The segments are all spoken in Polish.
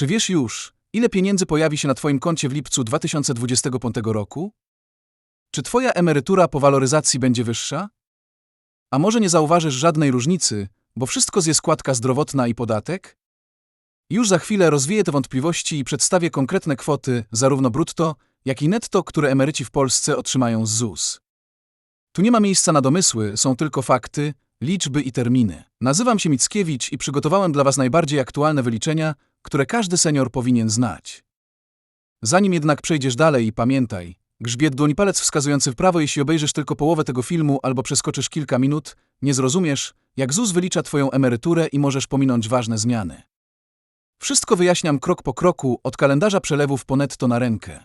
Czy wiesz już, ile pieniędzy pojawi się na Twoim koncie w lipcu 2025 roku? Czy Twoja emerytura po waloryzacji będzie wyższa? A może nie zauważysz żadnej różnicy, bo wszystko zje składka zdrowotna i podatek? Już za chwilę rozwieję te wątpliwości i przedstawię konkretne kwoty, zarówno brutto, jak i netto, które emeryci w Polsce otrzymają z ZUS. Tu nie ma miejsca na domysły, są tylko fakty, liczby i terminy. Nazywam się Mickiewicz i przygotowałem dla Was najbardziej aktualne wyliczenia, które każdy senior powinien znać. Zanim jednak przejdziesz dalej, pamiętaj, grzbiet dłoni palec wskazujący w prawo, jeśli obejrzysz tylko połowę tego filmu albo przeskoczysz kilka minut, nie zrozumiesz, jak ZUS wylicza Twoją emeryturę i możesz pominąć ważne zmiany. Wszystko wyjaśniam krok po kroku, od kalendarza przelewów po netto na rękę.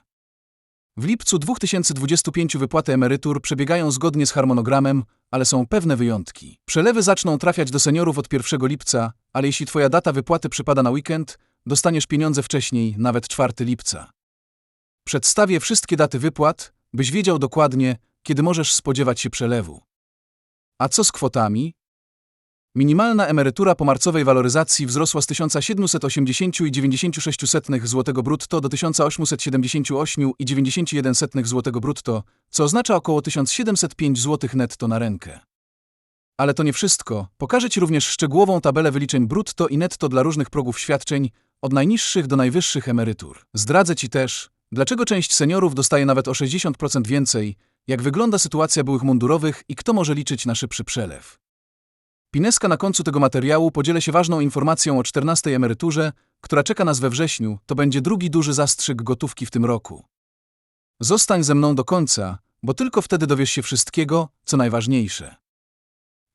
W lipcu 2025 wypłaty emerytur przebiegają zgodnie z harmonogramem, ale są pewne wyjątki. Przelewy zaczną trafiać do seniorów od 1 lipca, ale jeśli Twoja data wypłaty przypada na weekend, dostaniesz pieniądze wcześniej, nawet 4 lipca. Przedstawię wszystkie daty wypłat, byś wiedział dokładnie, kiedy możesz spodziewać się przelewu. A co z kwotami? Minimalna emerytura po marcowej waloryzacji wzrosła z 1780,96 zł brutto do 1878,91 zł brutto, co oznacza około 1705 zł netto na rękę. Ale to nie wszystko. Pokażę Ci również szczegółową tabelę wyliczeń brutto i netto dla różnych progów świadczeń, od najniższych do najwyższych emerytur. Zdradzę Ci też, dlaczego część seniorów dostaje nawet o 60% więcej, jak wygląda sytuacja byłych mundurowych i kto może liczyć na szybszy przelew. Pineska na końcu tego materiału podzielę się ważną informacją o 14 emeryturze, która czeka nas we wrześniu. To będzie drugi duży zastrzyk gotówki w tym roku. Zostań ze mną do końca, bo tylko wtedy dowiesz się wszystkiego, co najważniejsze.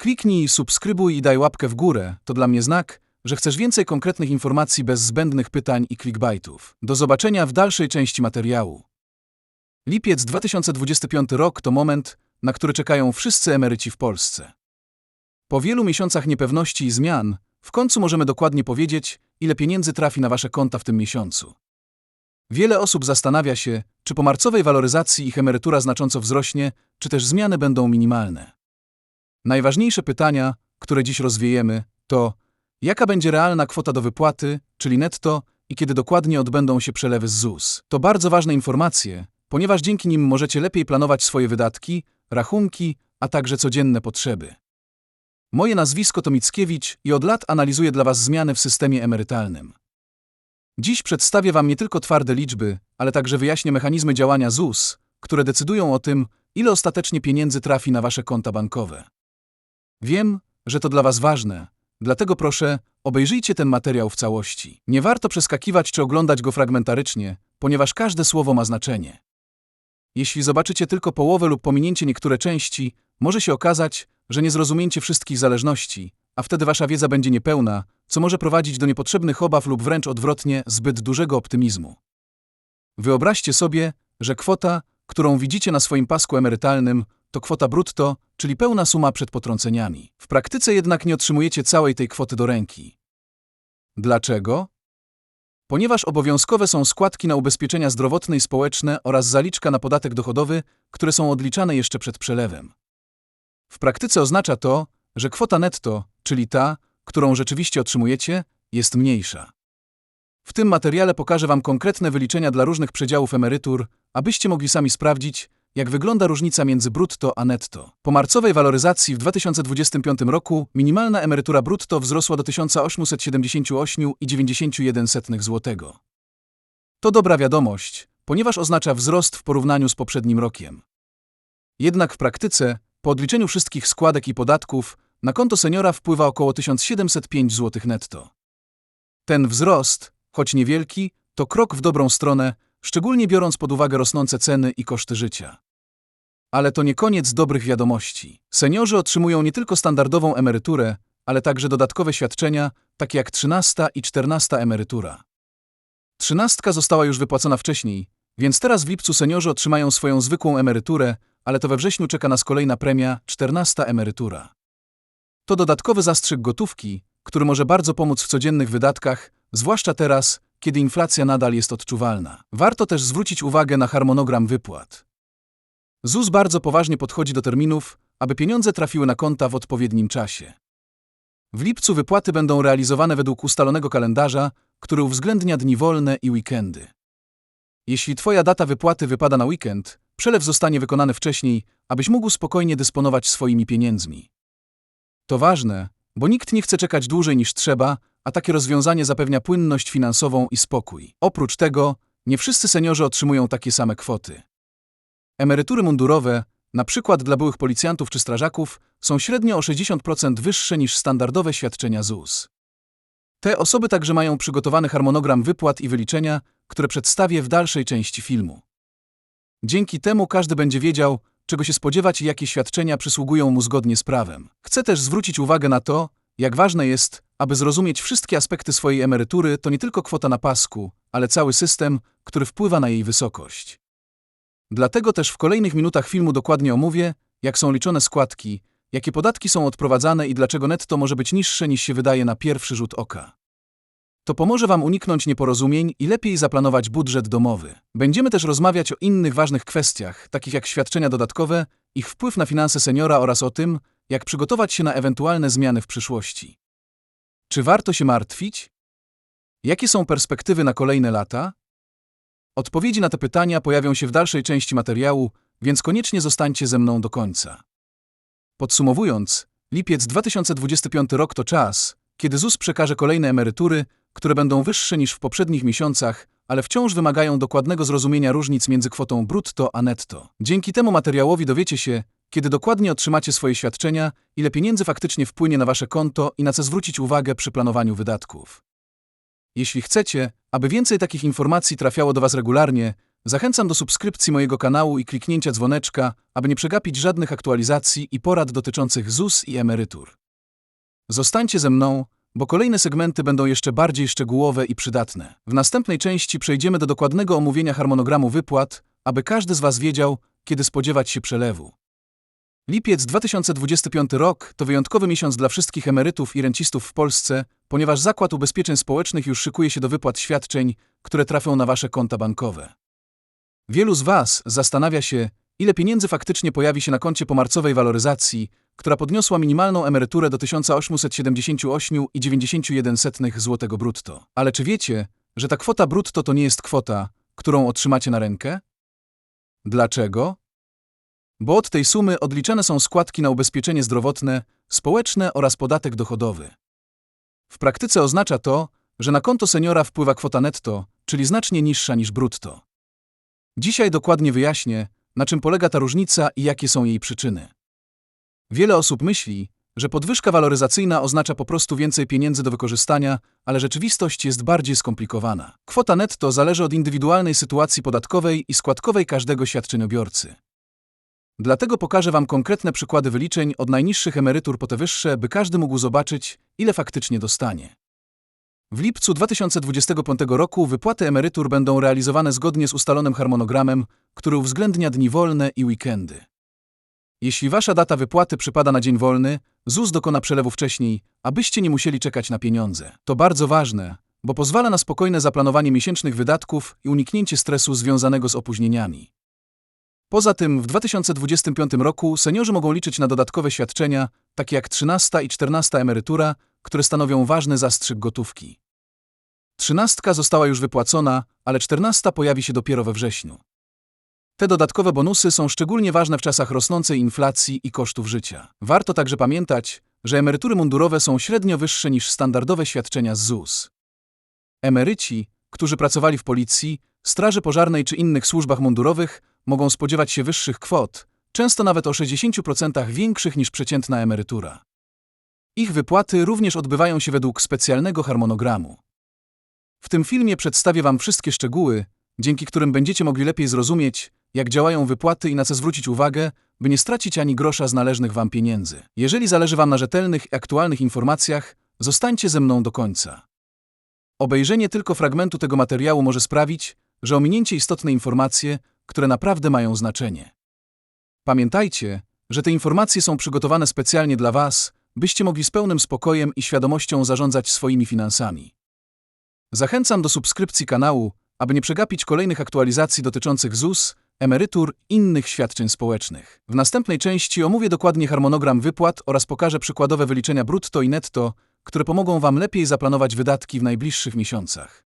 Kliknij, subskrybuj i daj łapkę w górę, to dla mnie znak, że chcesz więcej konkretnych informacji bez zbędnych pytań i clickbaitów. Do zobaczenia w dalszej części materiału. Lipiec 2025 rok to moment, na który czekają wszyscy emeryci w Polsce. Po wielu miesiącach niepewności i zmian, w końcu możemy dokładnie powiedzieć, ile pieniędzy trafi na wasze konta w tym miesiącu. Wiele osób zastanawia się, czy po marcowej waloryzacji ich emerytura znacząco wzrośnie, czy też zmiany będą minimalne. Najważniejsze pytania, które dziś rozwiejemy, to jaka będzie realna kwota do wypłaty, czyli netto, i kiedy dokładnie odbędą się przelewy z ZUS. To bardzo ważne informacje, ponieważ dzięki nim możecie lepiej planować swoje wydatki, rachunki, a także codzienne potrzeby. Moje nazwisko to Mickiewicz i od lat analizuję dla Was zmiany w systemie emerytalnym. Dziś przedstawię Wam nie tylko twarde liczby, ale także wyjaśnię mechanizmy działania ZUS, które decydują o tym, ile ostatecznie pieniędzy trafi na Wasze konta bankowe. Wiem, że to dla Was ważne, dlatego proszę, obejrzyjcie ten materiał w całości. Nie warto przeskakiwać czy oglądać go fragmentarycznie, ponieważ każde słowo ma znaczenie. Jeśli zobaczycie tylko połowę lub pominięcie niektóre części, może się okazać, że nie zrozumiecie wszystkich zależności, a wtedy wasza wiedza będzie niepełna, co może prowadzić do niepotrzebnych obaw lub wręcz odwrotnie zbyt dużego optymizmu. Wyobraźcie sobie, że kwota, którą widzicie na swoim pasku emerytalnym, to kwota brutto, czyli pełna suma przed potrąceniami. W praktyce jednak nie otrzymujecie całej tej kwoty do ręki. Dlaczego? Ponieważ obowiązkowe są składki na ubezpieczenia zdrowotne i społeczne oraz zaliczka na podatek dochodowy, które są odliczane jeszcze przed przelewem. W praktyce oznacza to, że kwota netto, czyli ta, którą rzeczywiście otrzymujecie, jest mniejsza. W tym materiale pokażę Wam konkretne wyliczenia dla różnych przedziałów emerytur, abyście mogli sami sprawdzić, jak wygląda różnica między brutto a netto. Po marcowej waloryzacji w 2025 roku minimalna emerytura brutto wzrosła do 1878,91 zł. To dobra wiadomość, ponieważ oznacza wzrost w porównaniu z poprzednim rokiem. Jednak w praktyce po odliczeniu wszystkich składek i podatków na konto seniora wpływa około 1705 zł netto. Ten wzrost, choć niewielki, to krok w dobrą stronę, szczególnie biorąc pod uwagę rosnące ceny i koszty życia. Ale to nie koniec dobrych wiadomości. Seniorzy otrzymują nie tylko standardową emeryturę, ale także dodatkowe świadczenia, takie jak 13 i 14 emerytura. Trzynastka została już wypłacona wcześniej, więc teraz w lipcu seniorzy otrzymają swoją zwykłą emeryturę, ale to we wrześniu czeka nas kolejna premia, 14 emerytura. To dodatkowy zastrzyk gotówki, który może bardzo pomóc w codziennych wydatkach, zwłaszcza teraz, kiedy inflacja nadal jest odczuwalna. Warto też zwrócić uwagę na harmonogram wypłat. ZUS bardzo poważnie podchodzi do terminów, aby pieniądze trafiły na konta w odpowiednim czasie. W lipcu wypłaty będą realizowane według ustalonego kalendarza, który uwzględnia dni wolne i weekendy. Jeśli Twoja data wypłaty wypada na weekend, przelew zostanie wykonany wcześniej, abyś mógł spokojnie dysponować swoimi pieniędzmi. To ważne, bo nikt nie chce czekać dłużej niż trzeba, a takie rozwiązanie zapewnia płynność finansową i spokój. Oprócz tego, nie wszyscy seniorzy otrzymują takie same kwoty. Emerytury mundurowe, na przykład dla byłych policjantów czy strażaków, są średnio o 60% wyższe niż standardowe świadczenia ZUS. Te osoby także mają przygotowany harmonogram wypłat i wyliczenia, które przedstawię w dalszej części filmu. Dzięki temu każdy będzie wiedział, czego się spodziewać i jakie świadczenia przysługują mu zgodnie z prawem. Chcę też zwrócić uwagę na to, jak ważne jest, aby zrozumieć wszystkie aspekty swojej emerytury, to nie tylko kwota na pasku, ale cały system, który wpływa na jej wysokość. Dlatego też w kolejnych minutach filmu dokładnie omówię, jak są liczone składki, jakie podatki są odprowadzane i dlaczego netto może być niższe niż się wydaje na pierwszy rzut oka. To pomoże Wam uniknąć nieporozumień i lepiej zaplanować budżet domowy. Będziemy też rozmawiać o innych ważnych kwestiach, takich jak świadczenia dodatkowe, ich wpływ na finanse seniora oraz o tym, jak przygotować się na ewentualne zmiany w przyszłości. Czy warto się martwić? Jakie są perspektywy na kolejne lata? Odpowiedzi na te pytania pojawią się w dalszej części materiału, więc koniecznie zostańcie ze mną do końca. Podsumowując, lipiec 2025 rok to czas, kiedy ZUS przekaże kolejne emerytury, które będą wyższe niż w poprzednich miesiącach, ale wciąż wymagają dokładnego zrozumienia różnic między kwotą brutto a netto. Dzięki temu materiałowi dowiecie się, kiedy dokładnie otrzymacie swoje świadczenia, ile pieniędzy faktycznie wpłynie na wasze konto i na co zwrócić uwagę przy planowaniu wydatków. Jeśli chcecie, aby więcej takich informacji trafiało do Was regularnie, zachęcam do subskrypcji mojego kanału i kliknięcia dzwoneczka, aby nie przegapić żadnych aktualizacji i porad dotyczących ZUS i emerytur. Zostańcie ze mną, bo kolejne segmenty będą jeszcze bardziej szczegółowe i przydatne. W następnej części przejdziemy do dokładnego omówienia harmonogramu wypłat, aby każdy z Was wiedział, kiedy spodziewać się przelewu. Lipiec 2025 rok to wyjątkowy miesiąc dla wszystkich emerytów i rencistów w Polsce, ponieważ Zakład Ubezpieczeń Społecznych już szykuje się do wypłat świadczeń, które trafią na Wasze konta bankowe. Wielu z Was zastanawia się, ile pieniędzy faktycznie pojawi się na koncie po marcowej waloryzacji, która podniosła minimalną emeryturę do 1878,91 zł brutto. Ale czy wiecie, że ta kwota brutto to nie jest kwota, którą otrzymacie na rękę? Dlaczego? Bo od tej sumy odliczane są składki na ubezpieczenie zdrowotne, społeczne oraz podatek dochodowy. W praktyce oznacza to, że na konto seniora wpływa kwota netto, czyli znacznie niższa niż brutto. Dzisiaj dokładnie wyjaśnię, na czym polega ta różnica i jakie są jej przyczyny. Wiele osób myśli, że podwyżka waloryzacyjna oznacza po prostu więcej pieniędzy do wykorzystania, ale rzeczywistość jest bardziej skomplikowana. Kwota netto zależy od indywidualnej sytuacji podatkowej i składkowej każdego świadczeniobiorcy. Dlatego pokażę Wam konkretne przykłady wyliczeń od najniższych emerytur po te wyższe, by każdy mógł zobaczyć, ile faktycznie dostanie. W lipcu 2025 roku wypłaty emerytur będą realizowane zgodnie z ustalonym harmonogramem, który uwzględnia dni wolne i weekendy. Jeśli Wasza data wypłaty przypada na dzień wolny, ZUS dokona przelewu wcześniej, abyście nie musieli czekać na pieniądze. To bardzo ważne, bo pozwala na spokojne zaplanowanie miesięcznych wydatków i uniknięcie stresu związanego z opóźnieniami. Poza tym w 2025 roku seniorzy mogą liczyć na dodatkowe świadczenia, takie jak 13 i 14 emerytura, które stanowią ważny zastrzyk gotówki. Trzynastka została już wypłacona, ale czternasta pojawi się dopiero we wrześniu. Te dodatkowe bonusy są szczególnie ważne w czasach rosnącej inflacji i kosztów życia. Warto także pamiętać, że emerytury mundurowe są średnio wyższe niż standardowe świadczenia z ZUS. Emeryci, którzy pracowali w policji, straży pożarnej czy innych służbach mundurowych, mogą spodziewać się wyższych kwot, często nawet o 60% większych niż przeciętna emerytura. Ich wypłaty również odbywają się według specjalnego harmonogramu. W tym filmie przedstawię Wam wszystkie szczegóły, dzięki którym będziecie mogli lepiej zrozumieć, jak działają wypłaty i na co zwrócić uwagę, by nie stracić ani grosza z należnych Wam pieniędzy. Jeżeli zależy Wam na rzetelnych i aktualnych informacjach, zostańcie ze mną do końca. Obejrzenie tylko fragmentu tego materiału może sprawić, że ominięcie istotne informacje, które naprawdę mają znaczenie. Pamiętajcie, że te informacje są przygotowane specjalnie dla Was, byście mogli z pełnym spokojem i świadomością zarządzać swoimi finansami. Zachęcam do subskrypcji kanału, aby nie przegapić kolejnych aktualizacji dotyczących ZUS, emerytur i innych świadczeń społecznych. W następnej części omówię dokładnie harmonogram wypłat oraz pokażę przykładowe wyliczenia brutto i netto, które pomogą Wam lepiej zaplanować wydatki w najbliższych miesiącach.